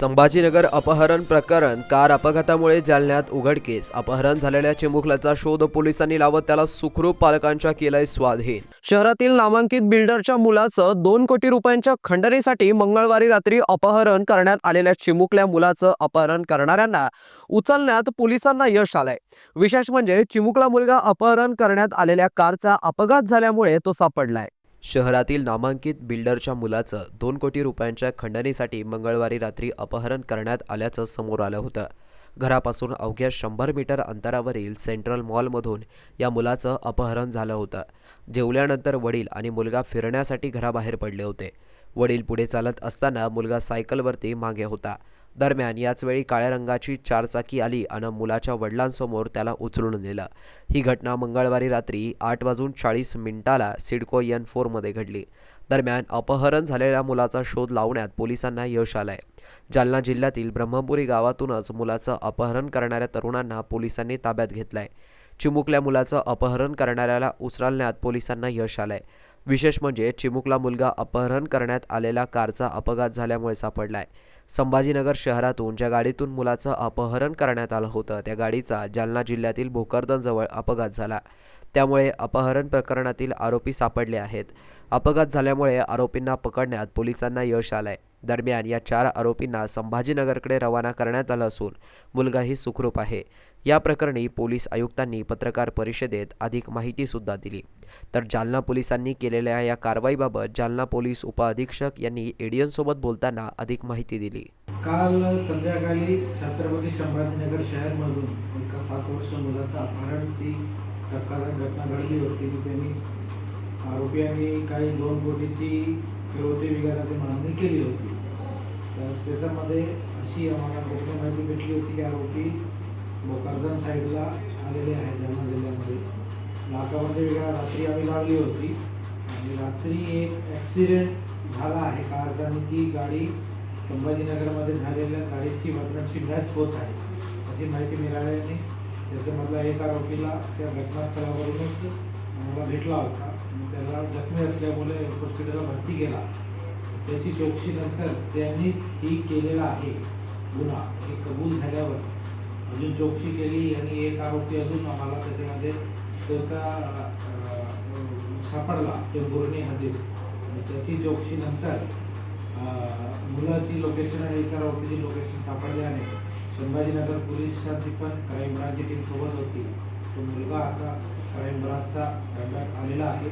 संभाजीनगर अपहरण प्रकरण कार अपघातामुळे जालन्यात उघडकीस अपहरण झालेल्या चिमुकल्याचा शोध पोलिसांनी लावत त्याला सुखरूप पालकांच्या केलंय स्वाधीन. शहरातील नामांकित बिल्डरच्या मुलाचं दोन कोटी रुपयांच्या खंडणीसाठी मंगळवारी रात्री अपहरण करण्यात आलेल्या चिमुकल्या मुलाचं अपहरण करणाऱ्यांना उचलण्यात पोलिसांना यश आलंय. विशेष म्हणजे चिमुकला मुलगा अपहरण करण्यात आलेल्या कारचा अपघात झाल्यामुळे तो सापडलाय. शहरातील नामांकित बिल्डरच्या मुलाचं दोन कोटी रुपयांच्या खंडणीसाठी मंगळवारी रात्री अपहरण करण्यात आल्याचं समोर आलं होतं. घरापासून अवघ्या शंभर मीटर अंतरावरील सेंट्रल मॉलमधून या मुलाचं अपहरण झालं होतं. जेवल्यानंतर वडील आणि मुलगा फिरण्यासाठी घराबाहेर पडले होते. वडील पुढे चालत असताना मुलगा सायकलवरती मागे होता. दरम्यान याचवेळी काळ्या रंगाची चारचाकी आली आणि मुलाच्या वडिलांसमोर त्याला उचलून नेलं. ही घटना मंगळवारी रात्री आठ वाजून चाळीस मिनिटाला सिडको एन फोरमध्ये घडली. दरम्यान अपहरण झालेल्या मुलाचा शोध लावण्यात पोलिसांना यश आलंय. जालना जिल्ह्यातील ब्रह्मपुरी गावातूनच मुलाचं अपहरण करणाऱ्या तरुणांना पोलिसांनी ताब्यात घेतलंय. चिमुकल्या मुलाचं अपहरण करणाऱ्याला उचलण्यात पोलिसांना यश आलंय. विशेष म्हणजे चिमुकला मुलगा अपहरण करण्यात आलेला कारचा अपघात झाल्यामुळे सापडलाय. संभाजीनगर शहरातून ज्या गाडीतून मुलाचं अपहरण करण्यात आलं होतं त्या गाडीचा जालना जिल्ह्यातील भोकरदनजवळ अपघात झाला. त्यामुळे अपहरण प्रकरणातील आरोपी सापडले आहेत. अपघात झाल्यामुळे आरोपींना पकडण्यात पोलिसांना यश आलंय. दरम्यान या चार आरोपींना संभाजीनगरकडे रवाना करण्यात आलं असून मुलगाही सुखरूप आहे. या प्रकरणी पोलीस आयुक्तांनी पत्रकार परिषदेत अधिक माहितीसुद्धा दिली. तर जालना पोलिसांनी केलेल्या या कारवाईबाबत जालना पोलीस उपअधीक्षक यांनी एडियनसोबत बोलताना अधिक माहिती दिली. काल संध्याकाळी छत्रपती संभाजीनगर शहरमधून एका सात वर्ष मुलाचा अपहरणची धक्कादायक घटना घडली होती. की त्यांनी आरोपीयांनी काही दोन कोटीची फिरवते विघाराची मागणी केली होती. तर त्याच्यामध्ये अशी आम्हाला गोपनीय माहिती भेटली होती की आरोपी भोकरदन साईडला आलेले आहे जालना जिल्ह्यामध्ये. नाकामध्ये वेगळा रात्री आम्ही लावली होती. आणि रात्री एक ॲक्सिडेंट झाला आहे. कारचा आणि ती गाडी संभाजीनगरमध्ये झालेल्या गाडीची वरणाची मॅच होत आहे. अशी माहिती मिळाल्याने त्याच्यामधला एक आरोपीला त्या घटनास्थळावरूनच आम्हाला भेटला होता. त्याला जखमी असल्यामुळे हॉस्पिटलला भरती केला. त्याची चौकशीनंतर त्यांनीच ही केलेला आहे गुन्हा. हे कबूल झाल्यावर अजून चौकशी केली आणि एक आरोपी अजून आम्हाला त्याच्यामध्ये त्याचा सापडला सापडला टेंभुर्णी हद्दीत. आणि त्याची चौकशीनंतर नंतर मुलाची लोकेशन आणि इतर आरोपीची लोकेशन सापडल्याने संभाजीनगर पोलिसांची पण क्राईम ब्रांचची टीम सोबत होती. तो मुलगा आता क्राईम ब्रांचचा ताब्यात आलेला आहे.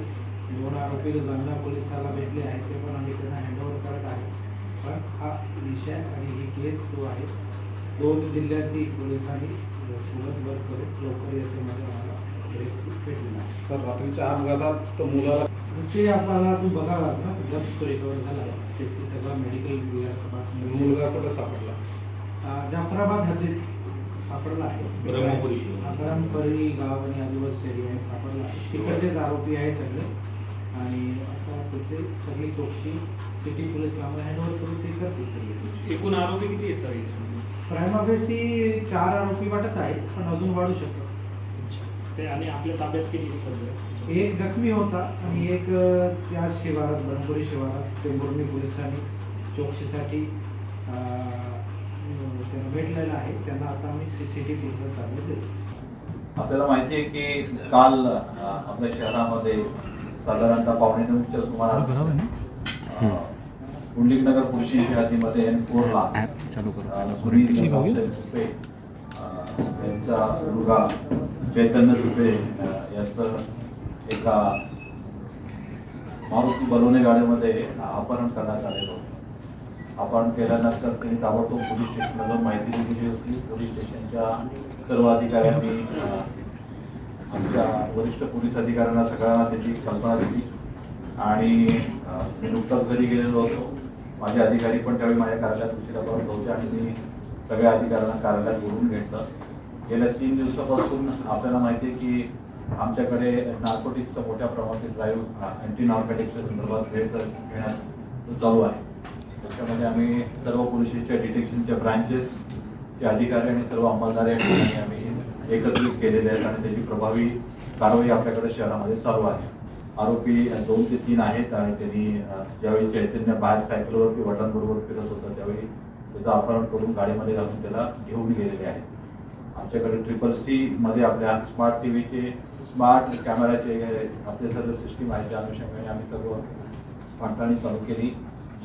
दोन आरोपी जालना पोलिसाला भेटले आहेत ते पण आम्ही त्यांना हँडओव्हर करत आहे. पण हा विषय आणि ही केस जो आहे दोन जिल्ह्याची पोलिसांनी सोबत वर्क करून लवकर याच्यामध्ये आम्हाला ब्रेक भेटलेला आहे सर रात्रीच्या अपघातात तो मुलाला ते आपल्याला तू बघायला ना जस्ट तो रिकवर झाला. त्याची सगळा मेडिकल मुलगा कुठे सापडला? जाफराबाद हद्दीत सापडला आहे. ब्रह्मपुरी. हा, ब्रह्मपुरी गाव आणि आजूबाजूच्या एरिया सापडला आहे. तिकडचेच आरोपी आहे सगळे. आणि आता त्याचे सगळी चौकशी सिटी पोलीसला आम्हाला हँडओव्हर करून ते करतील सगळी चौकशी. एकूण आरोपी किती आहे सर याच्यामध्ये? प्रायमाफेसी चार आरोपी वाटत आहे पण अजून वाढू शकतात. ते आणि आपल्या ताब्यात किती आहेत सध्या? एक जखमी होता आणि एक अ, त्याच शिवारात ब्रह्मपुरी शिवारात टेंभुर्णी पोलिसांनी चौकशीसाठी अ, त्यांना भेटलेलं आहे. त्यांना आता आम्ही सी सी टी पोलिसात ताब्यात देतो. आपल्याला माहिती आहे की काल अ, आपल्या शहरामध्ये साधारणतः पावणे नऊच्या सुमारास पुंडलिकनगर पुरुषी हद्दीमध्ये एन फोरला सुनील तुपे यांचा मुलगा चैतन्य तुपे याचं एका मारुती बलवणे गाडीमध्ये अपहरण करण्यात आलेलं होतं. अपहरण केल्यानंतर त्यांनी ताबडतोब पोलीस स्टेशनला जाऊन माहिती दिलेली होती. पोलीस स्टेशनच्या सर्व अधिकाऱ्यांनी आमच्या वरिष्ठ पोलीस अधिकाऱ्यांना सगळ्यांना त्याची कल्पना दिली. आणि मी नुकताच घरी गेलेलो होतो. माझे अधिकारी पण त्यावेळी माझ्या कार्यालयात उशिरा परत होते आणि मी सगळ्या अधिकाऱ्यांना कार्यालयात बोलून घेतलं. गेल्या तीन दिवसापासून आपल्याला माहिती आहे की आमच्याकडे नार्कोटिक्सचा मोठ्या प्रमाणात ड्राईव्ह अँटी नार्कोटिक्सच्या संदर्भात भेट घेण्यात चालू आहे. त्याच्यामध्ये आम्ही सर्व पोलिसांच्या डिटेक्शनच्या ब्रांचेस चे अधिकारी आणि सर्व अंमलदार आम्ही एकत्रित केलेले आहेत आणि त्याची प्रभावी कारवाई आपल्याकडे शहरामध्ये चालू आहे. आरोपी दोन ते तीन आहेत आणि त्यांनी ज्यावेळी चैतन्य बाहेर सायकलवरती वडिलांबरोबर फिरत होता त्यावेळी त्याचं अपहरण करून गाडीमध्ये घालून त्याला घेऊन गेलेले आहेत. आमच्याकडे ट्रिपल सी मध्ये आपल्या स्मार्ट टी व्हीचे स्मार्ट कॅमेराचे आपले सर्व सिस्टीम आहे त्या अनुषंगाने आम्ही सर्व पडताळणी चालू केली.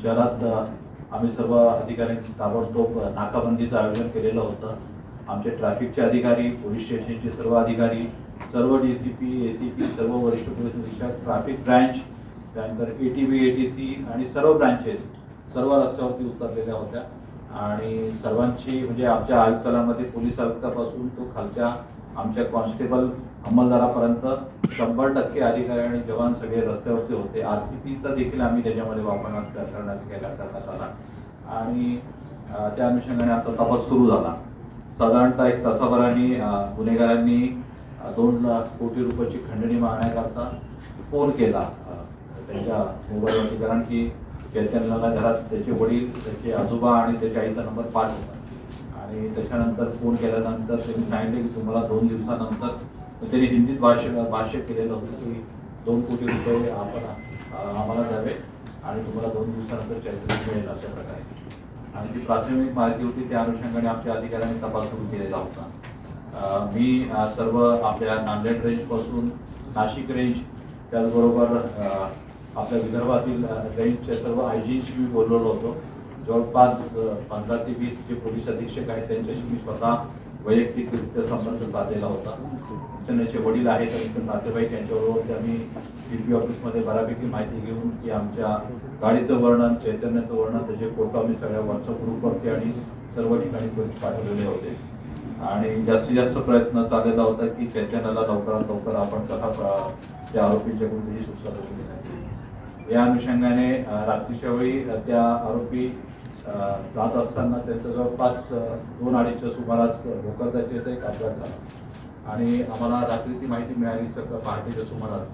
शहरात आम्ही सर्व अधिकाऱ्यांची ताबडतोब नाकाबंदीचं आयोजन केलेलं होतं. आमचे ट्रॅफिकचे अधिकारी पोलीस स्टेशनचे सर्व अधिकारी सर्व D C P A C P सर्व वरिष्ठ पोलीस निरीक्षक ट्रॅफिक ब्रँच त्यानंतर A T B A T C आणि सर्व ब्रँचेस सर्व रस्त्यावरती उतरलेल्या होत्या. आणि सर्वांची म्हणजे आमच्या आयुक्तालयामध्ये पोलीस आयुक्तापासून तो खालच्या आमच्या कॉन्स्टेबल अंमलदारापर्यंत शंभर टक्के अधिकारी आणि जवान सगळे रस्त्यावरती होते. आर सी पीचा देखील आम्ही त्याच्यामध्ये वापरण्यात करण्यात केला करण्यात आला आणि त्या अनुषंगाने आता तपास सुरू झाला. साधारणतः एक तासाभराने गुन्हेगारांनी दोन लाख कोटी रुपयाची खंडणी मागण्याकरता फोन केला त्यांच्या मोबाईलवरती कारण की चैतन्याला घरात त्याचे वडील त्याचे आजोबा आणि त्याच्या आईचा नंबर पाच होता. आणि त्याच्यानंतर फोन केल्यानंतर त्यांनी सांगितले की तुम्हाला दोन दिवसानंतर मग त्यांनी हिंदीत भाष्य भाष्य केलेलं होतं की दोन कोटी रुपये आपण आम्हाला द्यावे आणि तुम्हाला दोन दिवसानंतर चैतन्य मिळेल अशा प्रकारे. आणि जी प्राथमिक माहिती होती त्या अनुषंगाने आमच्या अधिकाऱ्यांनी तपास सुरू केलेला होता. मी सर्व आपल्या नांदेड रेंजपासून नाशिक रेंज त्याचबरोबर आपल्या विदर्भातील रेंजचे सर्व आय जीशी मी बोललेलो होतो. जवळपास पंधरा ते वीस जे पोलीस अधीक्षक आहेत त्यांच्याशी मी स्वतः वैयक्तिकरित्या संबंध साधलेला होता. त्यांचे वडील आहेत आणि नातेवाईक यांच्याबरोबर ते आम्ही डी पी ऑफिसमध्ये बऱ्यापैकी माहिती घेऊन की आमच्या गाडीचं वर्णन चैतन्याचं वर्णन त्याचे फोटो आम्ही सगळ्या व्हॉट्सअप ग्रुपवरती आणि सर्व ठिकाणी पाठवलेले होते. आणि जास्तीत जास्त प्रयत्न चाललेला होता की चैतन्याला लवकरात लवकर आपण कथा त्या आरोपींच्याकडून कोणतीही सुटका करून या अनुषंगाने रात्रीच्या वेळी त्या आरोपी जात असताना त्यांचं जवळपास दोन अडीचच्या सुमारास भोकरदाचे एक अपघात झाला. आणि आम्हाला रात्री ती माहिती मिळाली सकाळ पहाटेच्या सुमारास.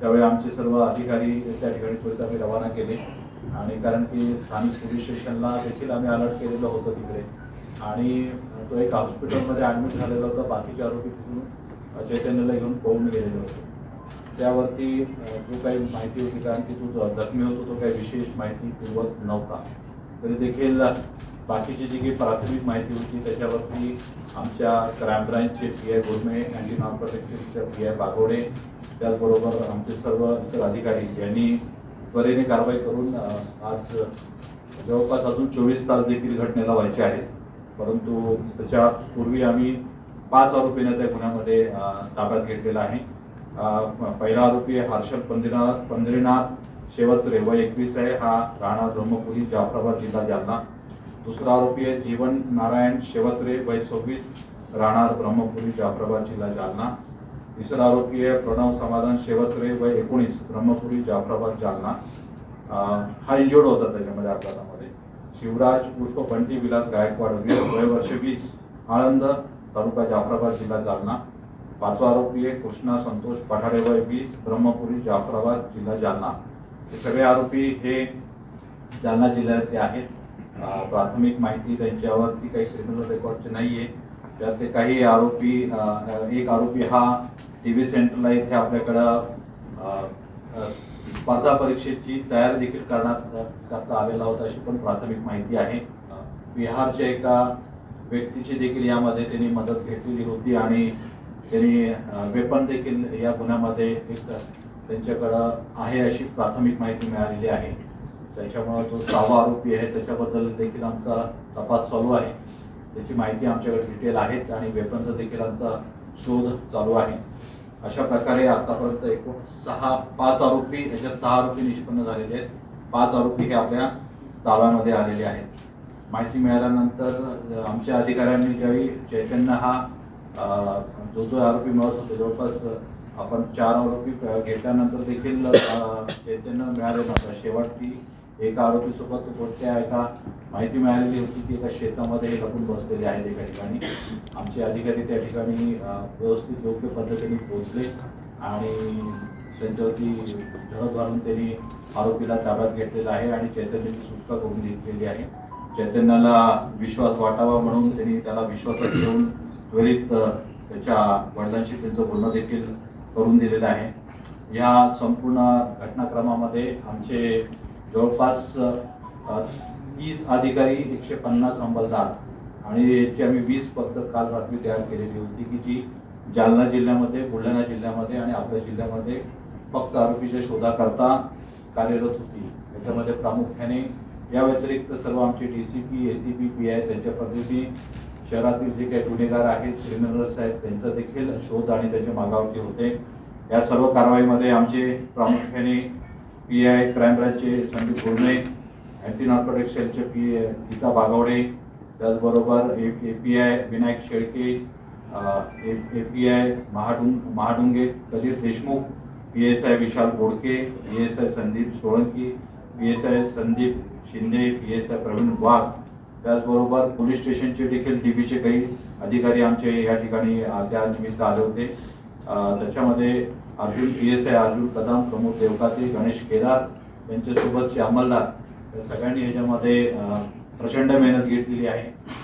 त्यावेळी आमचे सर्व अधिकारी त्या ठिकाणी त्वरित आम्ही रवाना केले. आणि कारण की स्थानिक पोलीस स्टेशनला देखील आम्ही अलर्ट केलेलं होतं तिकडे. आणि तो एक हॉस्पिटलमध्ये ॲडमिट झालेला होता. बाकीचे आरोपी तिथून चैतन्याला घेऊन पळून गेलेले होते. त्यावरती जो काही माहिती होती कारण की तो जखमी होतो तो काही विशेष माहिती पूर्वक नव्हता. तरी देखील बाकीची जी काही प्राथमिक माहिती होती त्याच्यावरती आमच्या क्राईम ब्रँचचे पी आय गुरमे अँटी नार्कोटिक्सच्या पी आय बागोडे त्याचबरोबर आमचे सर्व इतर अधिकारी यांनी त्वरेने कारवाई करून आज जवळपास अजून चोवीस तास देखील घटनेला व्हायचे आहेत. परंतु त्याच्या पूर्वी आम्ही पाच आरोपींना त्या गुन्ह्यामध्ये ताब्यात घेतलेला आहे. पहिला आरोपी आहे हर्षल पंदिनाथ पंधरीनाथ शेवट रेवा एकवीस आहे. हा राणा ब्रह्मपुरी जाफराबाद जिल्हा जालना. दुसरा आरोपी आहे जीवन नारायण शेवत्रे वय सव्वीस राहणार ब्रह्मपुरी जाफराबाद जिल्हा जालना. तिसरा आरोपी आहे प्रणव समाधान शेवत्रे वय एकोणीस ब्रह्मपुरी जाफराबाद जालना. हा इंजुर्ड होता त्याच्यामध्ये अपघातामध्ये. शिवराज उर्फ बंटी विलास गायकवाड वीस वय वर्ष वीस आळंद तालुका जाफराबाद जिल्हा जालना. पाचवा आरोपी आहे कृष्णा संतोष पठाडे वय वीस ब्रह्मपुरी जाफराबाद जिल्हा जालना. सगळे आरोपी हे जालना जिल्ह्यातले आहेत. प्राथमिक माहिती त्यांच्यावरती काही क्रिमिनल रेकॉर्डचे नाही आहे त्यातले काही आरोपी एक आरोपी हा टी व्ही सेंटरला इथे आपल्याकडं स्पर्धा परीक्षेची तयारी देखील करण्यात करता आलेला होता अशी पण प्राथमिक माहिती आहे. बिहारच्या एका व्यक्तीची देखील यामध्ये त्यांनी मदत घेतलेली होती आणि त्यांनी वेपन देखील या गुन्ह्यामध्ये एक त्यांच्याकडं आहे अशी प्राथमिक माहिती मिळालेली आहे. त्याच्यामुळं तो सहावा आरोपी आहे. त्याच्याबद्दल देखील आमचा तपास चालू आहे. त्याची माहिती आमच्याकडे डिटेल आहेत आणि वेपनचा देखील आमचा शोध चालू आहे. अशा प्रकारे आतापर्यंत एकूण सहा पाच आरोपी याच्यात सहा आरोपी निष्पन्न झालेले आहेत. पाच आरोपी हे आपल्या ताब्यामध्ये आलेले आहेत. माहिती मिळाल्यानंतर आमच्या अधिकाऱ्यांनी ज्यावेळी चैतन्य हा जो जो आरोपी मिळत होते जवळपास आपण चार आरोपी घेतल्यानंतर देखील चैतन्य मिळाले नव्हतं. शेवटी एका आरोपीसोबत कोणत्या एका माहिती मिळालेली होती की एका शेतामध्ये हे लपून बसलेले आहेत एका ठिकाणी? आमचे अधिकारी त्या ठिकाणी व्यवस्थित योग्य पद्धतीने पोहोचले आणि त्यांच्यावरती झडप घालून त्यांनी आरोपीला ताब्यात घेतलेला आहे आणि चैतन्याची सुटका करून घेतलेली आहे. चैतन्याला विश्वास वाटावा म्हणून त्यांनी त्याला विश्वासात घेऊन त्वरित त्याच्या वडिलांशी त्यांचं बोलणं देखील करून दिलेलं आहे. या संपूर्ण घटनाक्रमामध्ये आमचे जवळपास तीस अधिकारी एकशे पन्नास अंमलदार आणि याची आम्ही वीस पद्धत काल रात्री तयार केलेली होती की जी जालना जिल्ह्यामध्ये बुलढाणा जिल्ह्यामध्ये आणि आपल्या जिल्ह्यामध्ये फक्त आरोपीच्या शोधाकरता कार्यरत होती. याच्यामध्ये प्रामुख्याने या व्यतिरिक्त सर्व आमचे D C P A C P P I त्यांच्या पद्धती शहरातील जे काही गुन्हेगार आहेत क्रिमिनल्स आहेत त्यांचा देखील शोध आणि त्याच्या मागावरती होते. या सर्व कारवाईमध्ये आमचे प्रामुख्याने पी आय क्राईम ब्रांचचे संदीप गुरणे अँटी नार्कोटिक्स सेलचे पी गीता बागवडे त्याचबरोबर A A P I Vinayak Shelke A P I Mahadung Mahadunge Kadhir Deshmukh P S I Vishal Bodke P S I Sandeep Solanki P S I Sandeep Shinde P S I Praveen Wagh त्याचबरोबर police स्टेशनचे देखील डीबीचे काही अधिकारी आमचे या ठिकाणी त्या निमित्त आले होते. त्याच्यामध्ये Arjun P S I Arjun Kadam Pramod Devkate Ganesh Kedar यांच्यासोबतचे अंमलदार या सगळ्यांनी याच्यामध्ये प्रचंड मेहनत घेतलेली आहे.